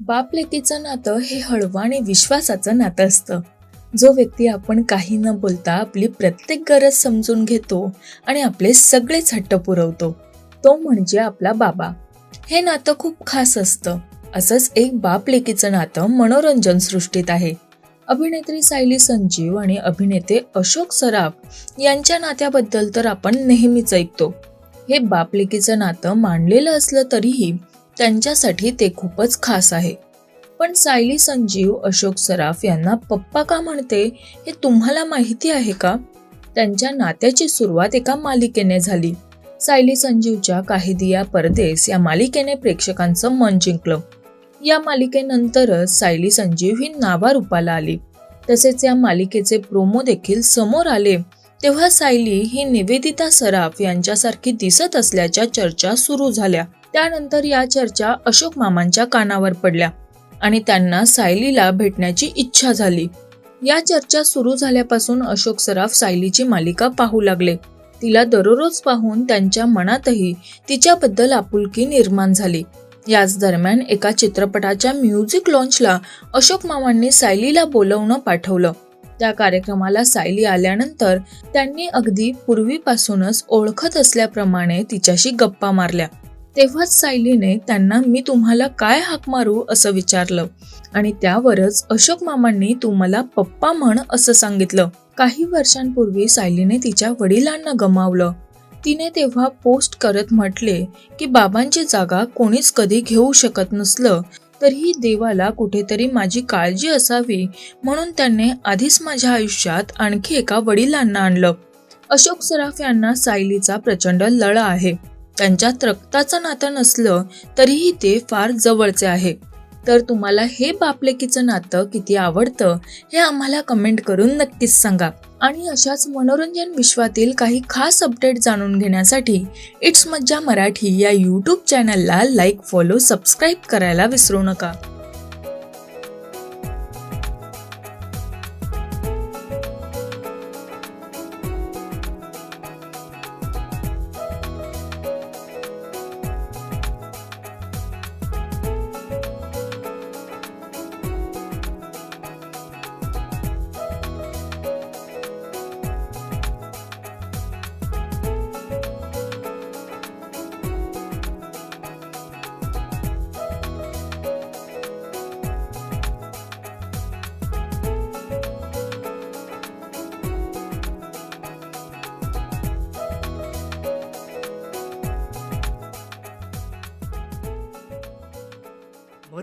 बाप लेकीचं नातं हे हळवं आणि विश्वासाचं नातं असतं. जो व्यक्ती आपण काही न बोलता आपली प्रत्येक गरज समजून घेतो आणि आपले सगळेच हट्ट पुरवतो तो म्हणजे आपला बाबा. हे नातं खूप खास असतं. असंच एक बाप लेकीचं नातं मनोरंजन सृष्टीत आहे. अभिनेत्री सायली संजीव आणि अभिनेते अशोक सराफ यांच्या नात्याबद्दल तर आपण नेहमीच ऐकतो. हे बाप लेकीचं नातं मांडलेलं असलं तरीही त्यांच्यासाठी ते खूपच खास आहे. पण सायली संजीव अशोक सराफ यांना पप्पा का म्हणते हे तुम्हाला माहिती आहे का? त्यांच्या नात्याची सुरुवात एका मालिकेने झाली. सायली संजीवच्या काही दिया परदेस या मालिकेने प्रेक्षकांचं मन जिंकलं. या मालिकेनंतरच सायली संजीव ही नावारूपाला आली. तसेच या मालिकेचे प्रोमो देखील समोर आले. तेव्हा सायली ही निवेदिता सराफ यांच्यासारखी दिसत असल्याच्या चर्चा सुरू झाल्या. त्यानंतर या चर्चा अशोक मामांच्या कानावर पडल्या आणि त्यांना सायलीला भेटण्याची इच्छा झाली. या चर्चा सुरू झाल्यापासून अशोक सराफ सायलीची मालिका पाहू लागले. तिला दररोज पाहून त्यांच्या मनातही तिच्याबद्दल आपुलकी निर्माण झाली. याच दरम्यान एका चित्रपटाच्या म्युझिक लॉन्चला अशोक मामांनी सायलीला बोलवणं पाठवलं. त्या कार्यक्रमाला सायली आल्यानंतर त्यांनी अगदी पूर्वीपासूनच ओळखत असल्याप्रमाणे तिच्याशी गप्पा मारल्या. तेव्हाच सायलीने त्यांना मी तुम्हाला काय हाक मारू असं विचारलं. आणि त्यावरच अशोक मामांनी तुम्हाला पप्पा म्हण असं सांगितलं. काही वर्षांपूर्वी सायलीने तिच्या वडिलांना गमावलं. तिने तेव्हा पोस्ट करत म्हटले की बाबांची जागा कोणीच कधी घेऊ शकत नसलं तरीही देवाला कुठेतरी माझी काळजी असावी म्हणून त्याने आधीच माझ्या आयुष्यात आणखी एका वडिलांना आणलं. अशोक सराफ यांना सायलीचा प्रचंड लळा आहे. त्यांच्यात रक्ताचं नातं नसलं तरीही ते फार जवळचे आहे. तर तुम्हाला हे बापलेकीचं नातं किती आवडतं हे आम्हाला कमेंट करून नक्कीच सांगा. आणि अशाच मनोरंजन विश्वातील काही खास अपडेट जाणून घेण्यासाठी इट्स मज्जा मराठी या यूट्यूब चॅनलला लाईक फॉलो सबस्क्राईब करायला विसरू नका.